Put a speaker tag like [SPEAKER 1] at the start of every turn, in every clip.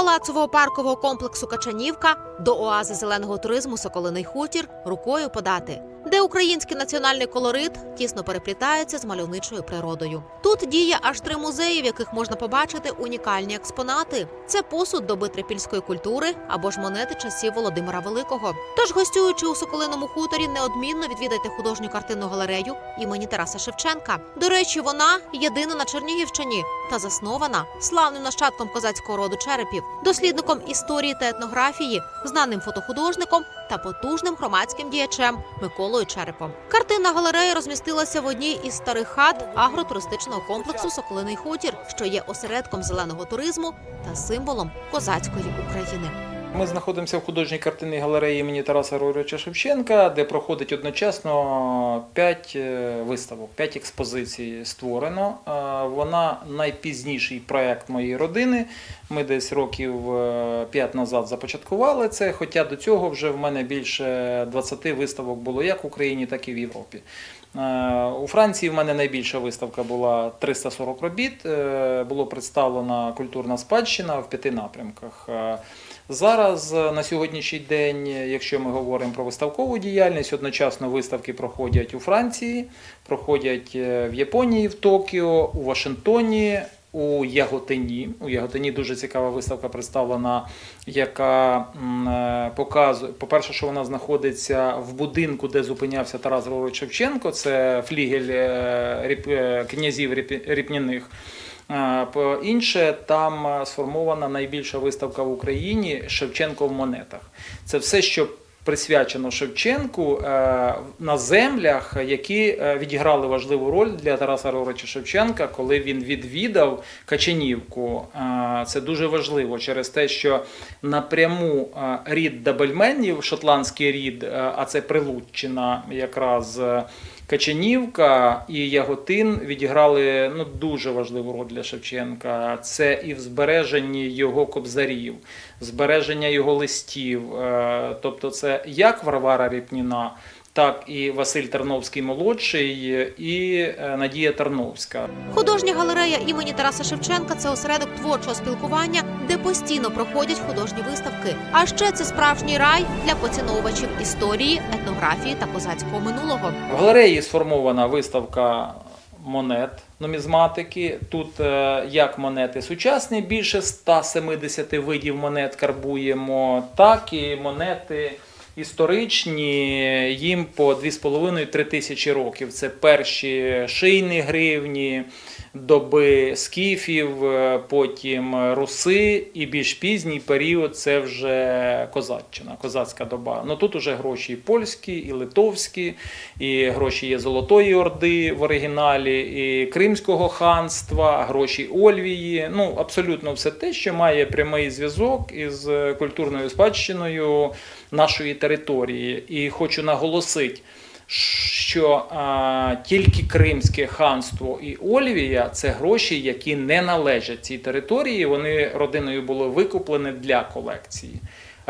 [SPEAKER 1] палацового паркового комплексу Качанівка до оази зеленого туризму Соколиний хутір рукою подати, де український національний колорит тісно переплітається з мальовничою природою. Тут діє аж три музеї, в яких можна побачити унікальні експонати. Це посуд доби трипільської культури або ж монети часів Володимира Великого. Тож, гостюючи у Соколиному хуторі, неодмінно відвідайте художню картинну галерею імені Тараса Шевченка. До речі, вона єдина на Чернігівщині та заснована славним нащадком козацького роду черепів, дослідником історії та етнографії, знаним фотохудожником та потужним громадським діячем Миколою Черепом. Картина галереї розмістилася в одній із старих хат агротуристичного комплексу Соколиний хутір, що є осередком зеленого туризму та символом козацької України.
[SPEAKER 2] Ми знаходимося в художній картинній галереї імені Тараса Григоровича Шевченка, де проходить одночасно 5 виставок, 5 експозицій створено. Е, Вона найпізніший проект моєї родини. Ми десь років 5 назад започаткували це, хоча до цього вже в мене більше 20 виставок було як в Україні, так і в Європі. Е, У Франції в мене найбільша виставка була 340 робіт. Е, Було представлена культурна спадщина в п'яти напрямках. Зараз е, на сьогоднішній день, е, якщо ми говоримо про виставкову діяльність, одночасно виставки проходять у Франції, проходять е, в Японії, в Токіо, у Вашингтоні. У Яготині. У Яготині дуже цікава виставка представлена, яка показує, по-перше, що вона знаходиться в будинку, де зупинявся Тарас Григорович Шевченко, це флігель князів Ріп- Ріпняних. Інше там сформована найбільша виставка в Україні Шевченко в монетах. Це все, що присвячено Шевченку е, на землях, які е, відіграли важливу роль для Тараса Григоровича Шевченка, коли він відвідав Качанівку. Е, Це дуже важливо через те, що напряму рід Дабельменів, шотландський рід, а це Прилуччина, якраз. Качанівка і Яготин відіграли ну, дуже важливу роль для Шевченка. Це і в збереженні його кобзарів, збереження його листів. Е, Тобто, це як Варвара Ріпніна, так і Василь Терновський молодший, і е, Надія Тарновська.
[SPEAKER 1] Художня галерея імені Тараса Шевченка це осередок творчого спілкування, де постійно проходять художні виставки. А ще це справжній рай для поціновувачів історії, етнографії та козацького минулого.
[SPEAKER 2] В галереї сформована виставка монет нумізматики. Тут е, як монети сучасні, більше 170 видів монет карбуємо, так і монети історичні, їм по 2,5-3 тисячі років. Це перші шийні гривні, доби скіфів, е, потім руси, і більш пізній період це вже козаччина, козацька доба. Ну тут уже гроші і польські, і литовські, і гроші є Золотої Орди в оригіналі, і Кримського ханства, гроші Ольвії. Ну, абсолютно все те, що має прямий зв'язок із культурною спадщиною нашої території. І хочу наголосити. Що а, тільки Кримське ханство і Ольвія це гроші, які не належать цій території. Вони родиною були викуплені для колекції.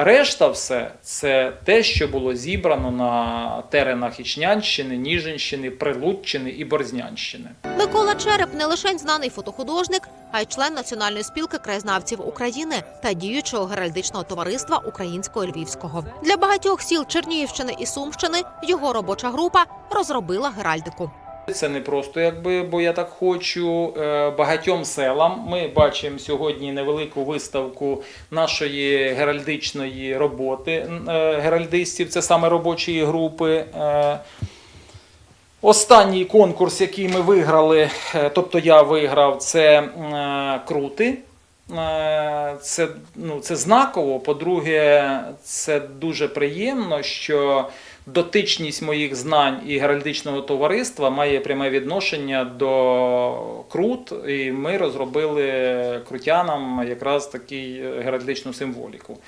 [SPEAKER 2] Решта все це те, що було зібрано на теренах Ічнянщини, Ніжинщини, Прилуччини і Борзнянщини.
[SPEAKER 1] Микола Череп не лише знаний фотохудожник, а й член Національної спілки краєзнавців України та діючого геральдичного товариства Українського Львівського. Для багатьох сіл Чернігівщини і Сумщини його робоча група розробила геральдику.
[SPEAKER 2] Це не просто якби, бо я так хочу. Е, Багатьом селам ми бачимо сьогодні невелику виставку нашої геральдичної роботи е, геральдистів. Це саме робочої групи. Е, Останній конкурс, який ми виграли, тобто я виграв, це крути. Це, ну, це знаково. По-друге, це дуже приємно, що дотичність моїх знань і геральдичного товариства має пряме відношення до крут, і ми розробили крутянам якраз такий геральдичну символіку.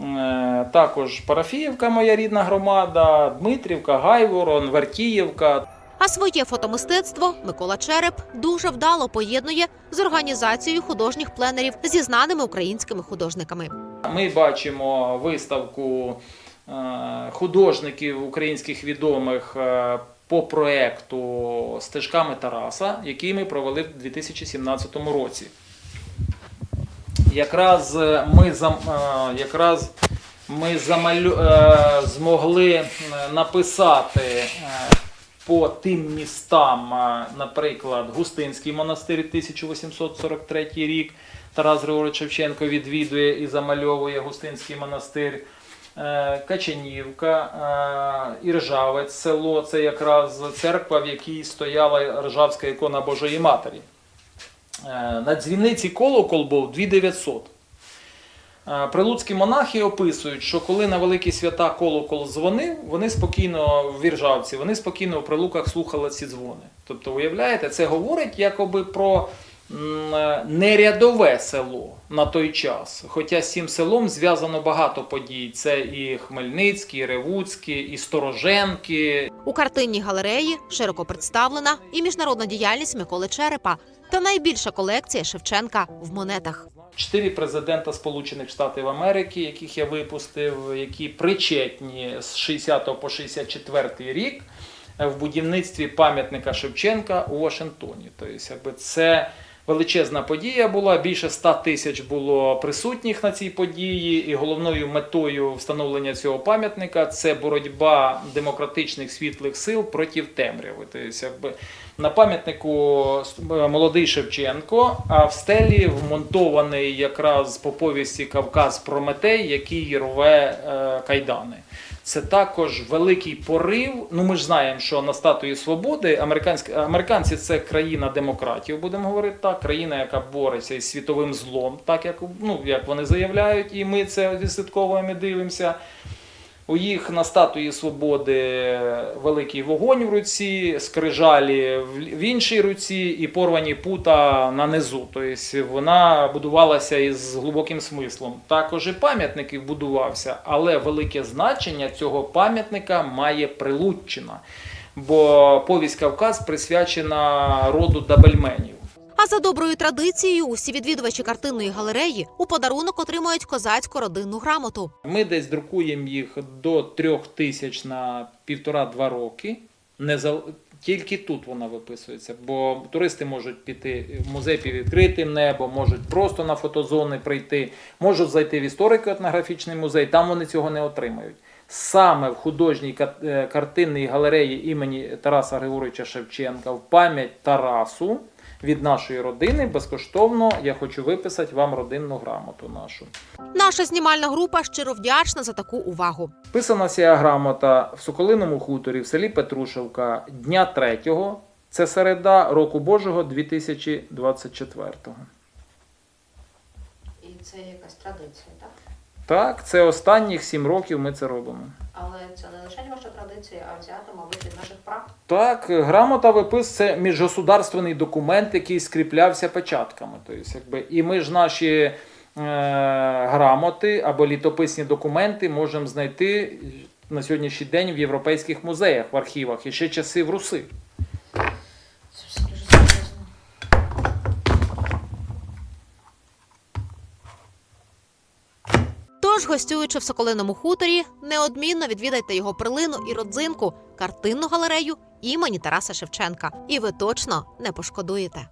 [SPEAKER 2] Е, Також Парафіївка, моя рідна громада, Дмитрівка, Гайворон, Вертіївка.
[SPEAKER 1] А своє фотомистецтво Микола Череп дуже вдало поєднує з організацією художніх пленерів зі знаними українськими художниками.
[SPEAKER 2] Ми бачимо виставку е, художників українських відомих е, по проекту Стежками Тараса, який ми провели в 2017 році. якраз е, ми е, якраз ми замалю, е, змогли е, написати е, по тим містам, е, наприклад, Густинський монастир 1843 рік. Тарас Григорович Шевченко відвідує і замальовує Густинський монастир. Е, Качанівка, е, Іржавець, село це якраз церква, в якій стояла Ржавська ікона Божої Матері. Е, На дзвіниці колокол був 2900. Е, Прилуцькі монахи описують, що коли на великі свята колокол дзвонив, вони спокійно в Віржавці, вони спокійно в прилуках слухали ці дзвони. Тобто, уявляєте, це говорить якоби про е, нерядове село на той час. Хоча з цим селом зв'язано багато подій. Це і Хмельницький, і Ревуцький, і Стороженки,
[SPEAKER 1] У картинній галереї широко представлена і міжнародна діяльність Миколи Черепа та найбільша колекція Шевченка в монетах.
[SPEAKER 2] Чотири президента Сполучених Штатів Америки, яких я випустив, які причетні з 60 по 64 рік в будівництві пам'ятника Шевченка у Вашингтоні. Тобто, якби це величезна подія була. Більше 100 тисяч було присутніх на цій події, і головною метою встановлення цього пам'ятника це боротьба демократичних світлих сил проти темряви. Тобто, на пам'ятнику е, молодий Шевченко, а в стелі вмонтований якраз по повісті Кавказ Прометей, який рве е, кайдани. Це також великий порив. Ну ми ж знаємо, що на статуї свободи американські американці це країна демократів, будемо говорити так, країна, яка бореться із світовим злом, так як ну як вони заявляють, і ми це відслідковуємо і дивимося. У їх на статуї свободи великий вогонь в руці, скрижалі в іншій руці і порвані пута на низу. Тобто вона будувалася із глибоким смислом. Також і пам'ятник будувався, але велике значення цього пам'ятника має Прилуччина, бо повість Кавказ присвячена роду Дабельменів.
[SPEAKER 1] А за доброю традицією, усі відвідувачі картинної галереї у подарунок отримують козацьку родинну грамоту.
[SPEAKER 2] Ми десь друкуємо їх до трьох тисяч на півтора-два роки. Не за... Тільки тут вона виписується, бо туристи можуть піти в музей під відкритим небом, можуть просто на фотозони прийти, можуть зайти в історико-етнографічний музей, там вони цього не отримають. Саме в художній е, картинній галереї імені Тараса Григоровича Шевченка в пам'ять Тарасу від нашої родини безкоштовно я хочу виписати вам родинну грамоту нашу.
[SPEAKER 1] Наша знімальна група щиро вдячна за таку увагу.
[SPEAKER 2] Писана ця грамота в Соколиному хуторі в селі Петрушевка дня 3, це середа року Божого 2024.
[SPEAKER 3] І це якась традиція, так?
[SPEAKER 2] Так, це останніх сім років ми це робимо.
[SPEAKER 3] Але це не лише ваша традиція, а взято, мабуть, від наших прав.
[SPEAKER 2] Так, грамота випис це міжгосударственний документ, який скріплявся печатками. Тобто, якби, і ми ж наші е, грамоти або літописні документи можемо знайти на сьогоднішній день в європейських музеях, в архівах і ще часи в Руси.
[SPEAKER 3] Це все дуже серйозно.
[SPEAKER 1] Тож, гостюючи в Соколиному хуторі, неодмінно відвідайте його перлину і родзинку, картинну галерею імені Тараса Шевченка. І ви точно не пошкодуєте.